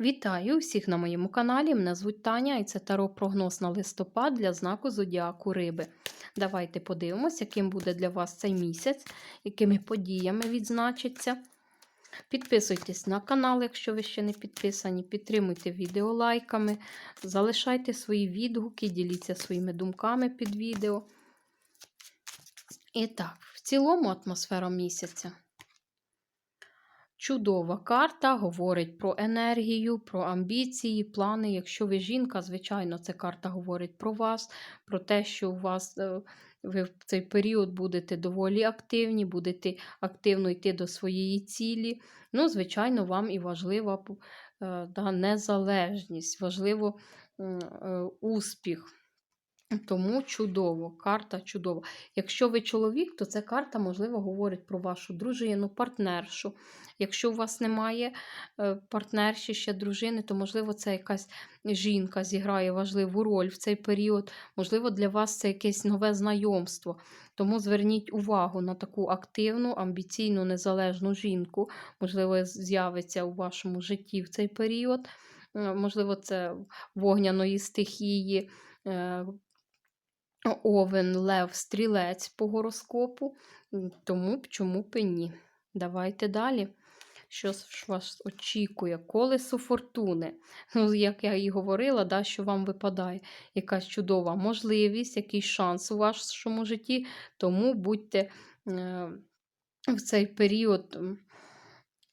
Вітаю всіх на моєму каналі. Мене звуть Таня і це таро прогноз на листопад для знаку Зодіаку Риби. Давайте подивимось, яким буде для вас цей місяць, якими подіями відзначиться. Підписуйтесь на канал, якщо ви ще не підписані. Підтримуйте відео лайками, залишайте свої відгуки, діліться своїми думками під відео. І так, в цілому атмосфера місяця. Чудова карта говорить про енергію, про амбіції, плани. Якщо ви жінка, звичайно, ця карта говорить про вас, про те, що у вас е, ви в цей період будете доволі активні, будете активно йти до своєї цілі. Ну, звичайно, вам і важлива е, да, незалежність, важливо е, успіх. Тому чудово, карта чудова. Якщо ви чоловік, то ця карта, можливо, говорить про вашу дружину, партнершу. Якщо у вас немає е, партнерші ще дружини, то, можливо, це якась жінка зіграє важливу роль в цей період. Можливо, для вас це якесь нове знайомство. Тому зверніть увагу на таку активну, амбіційну, незалежну жінку. Можливо, з'явиться у вашому житті в цей період. Е, можливо, це вогняної стихії. Овен, Лев, Стрілець по гороскопу, тому б чому б і ні. Давайте далі. Що вас очікує? Колесо фортуни. Ну, Як я і говорила, да, що вам випадає якась чудова можливість, якийсь шанс у вашому житті, тому будьте е, в цей період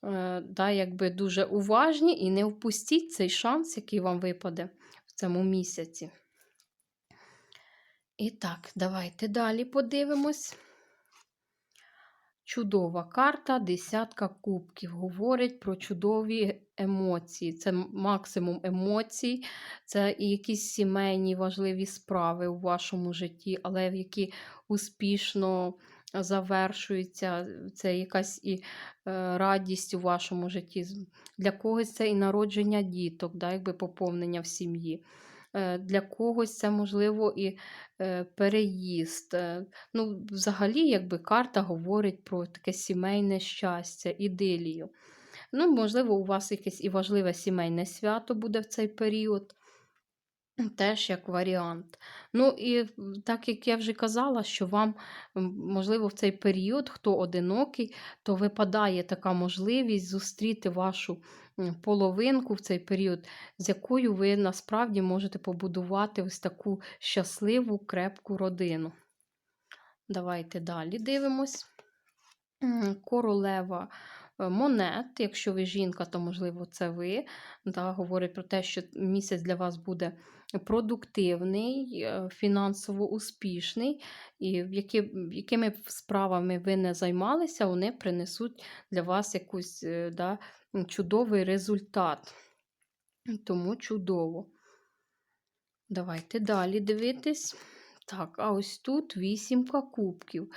е, да, якби дуже уважні і не впустіть цей шанс, який вам випаде в цьому місяці. І так, давайте далі подивимось. Чудова карта, десятка кубків. Говорить про чудові емоції. Це максимум емоцій, це і якісь сімейні важливі справи у вашому житті, але які успішно завершуються. Це якась і е, радість у вашому житті. Для когось це і народження діток, да, якби поповнення в сім'ї. Е, для когось це, можливо, і е, переїзд. Е, ну, Взагалі, якби карта говорить про таке сімейне щастя, ідилію. Ну, Можливо, у вас якесь і важливе сімейне свято буде в цей період. Теж як варіант. Ну, і так як я вже казала, що вам, можливо, в цей період, хто одинокий, то випадає така можливість зустріти вашу половинку в цей період, з якою ви насправді можете побудувати ось таку щасливу, крепку родину. Давайте далі дивимось. Королева монет, якщо ви жінка, то, можливо, це ви. Да, Говорить про те, що місяць для вас буде продуктивний, е, фінансово успішний, і які, якими справами ви не займалися, вони принесуть для вас якусь е, да, чудовий результат. Тому чудово. Давайте далі дивитись. Так, а ось тут вісімка кубків.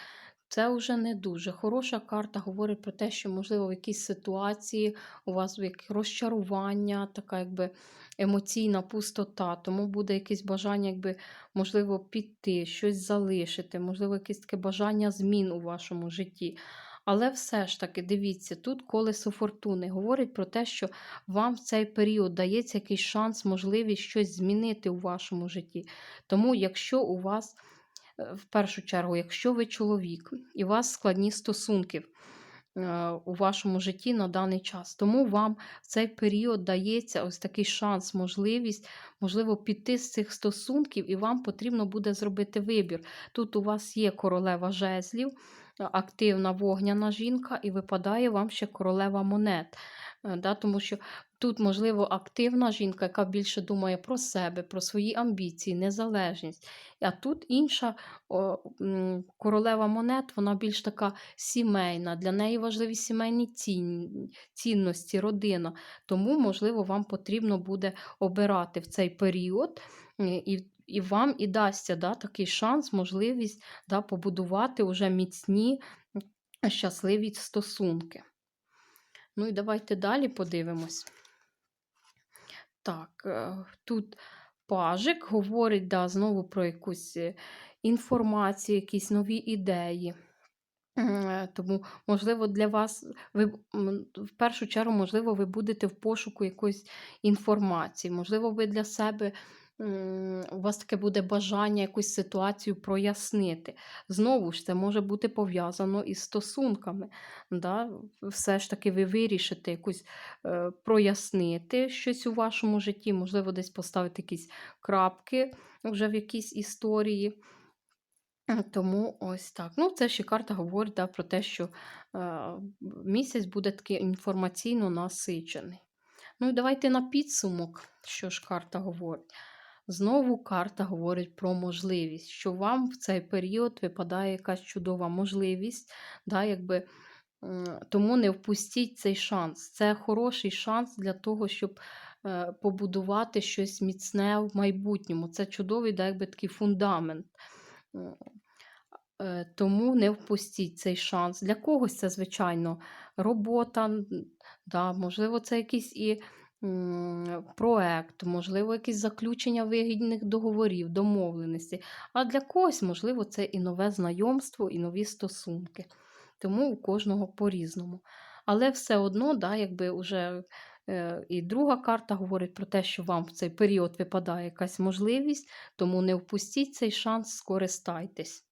Це вже не дуже хороша карта говорить про те, що, можливо, в якійсь ситуації у вас розчарування, така якби емоційна пустота, тому буде якесь бажання, якби, можливо, піти, щось залишити, можливо, якесь таке бажання змін у вашому житті. Але все ж таки, дивіться, тут колесо фортуни говорить про те, що вам в цей період дається якийсь шанс, можливість щось змінити у вашому житті. Тому, якщо у вас, в першу чергу, якщо ви чоловік і у вас складні стосунки, Е, у вашому житті на даний час. Тому вам в цей період дається ось такий шанс, можливість, можливо, піти з цих стосунків, і вам потрібно буде зробити вибір. Тут у вас є королева жезлів, активна вогняна жінка, і випадає вам ще королева монет. Е, да, Тому що тут, можливо, активна жінка, яка більше думає про себе, про свої амбіції, незалежність. А тут інша о, королева монет, вона більш така сімейна. Для неї важливі сімейні цінності, родина. Тому, можливо, вам потрібно буде обирати в цей період. і і вам і дасться да, такий шанс, можливість да, побудувати вже міцні, щасливі стосунки. Ну і давайте далі подивимось. Так, е, тут пажик говорить да, знову про якусь е, інформацію, якісь нові ідеї. Е, тому, можливо, для вас ви в першу чергу, можливо, ви будете в пошуку якоїсь інформації. Можливо, ви для себе у вас таке буде бажання якусь ситуацію прояснити. Знову ж, це може бути пов'язано із стосунками. Да? Все ж таки ви вирішите якусь е, прояснити щось у вашому житті, можливо, десь поставити якісь крапки вже в якійсь історії. Тому ось так. Ну, це ще карта говорить да, про те, що е, місяць буде такий інформаційно насичений. Ну і давайте на підсумок, що ж карта говорить. Знову карта говорить про можливість, що вам в цей період випадає якась чудова можливість, да, якби, тому не впустіть цей шанс. Це хороший шанс для того, щоб е, побудувати щось міцне в майбутньому. Це чудовий да, якби такий фундамент. Е, тому не впустіть цей шанс. Для когось це, звичайно, робота, да, можливо, це якийсь і проект, можливо, якісь заключення вигідних договорів, домовленості. А для когось, можливо, це і нове знайомство, і нові стосунки. Тому у кожного по-різному. Але все одно, да, якби уже е, і друга карта говорить про те, що вам в цей період випадає якась можливість, тому не впустіть цей шанс, скористайтесь.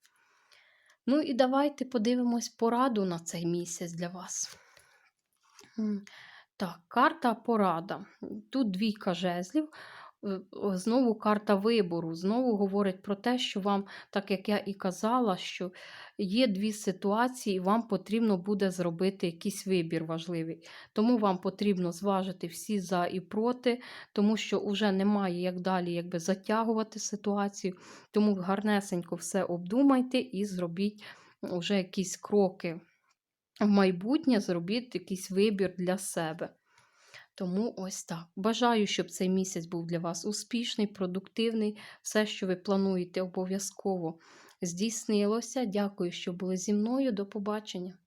Ну і давайте подивимось пораду на цей місяць для вас. Так, карта порада. Тут двійка жезлів. Е, Знову карта вибору. Знову говорить про те, що вам, так як я і казала, що є дві ситуації, і вам потрібно буде зробити якийсь вибір важливий. Тому вам потрібно зважити всі за і проти, тому що вже немає як далі якби, затягувати ситуацію. Тому гарнесенько все обдумайте і зробіть вже якісь кроки в майбутнє, зробіть якийсь вибір для себе. Тому ось так. Бажаю, щоб цей місяць був для вас успішний, продуктивний. Все, що ви плануєте, обов'язково здійснилося. Дякую, що були зі мною. До побачення.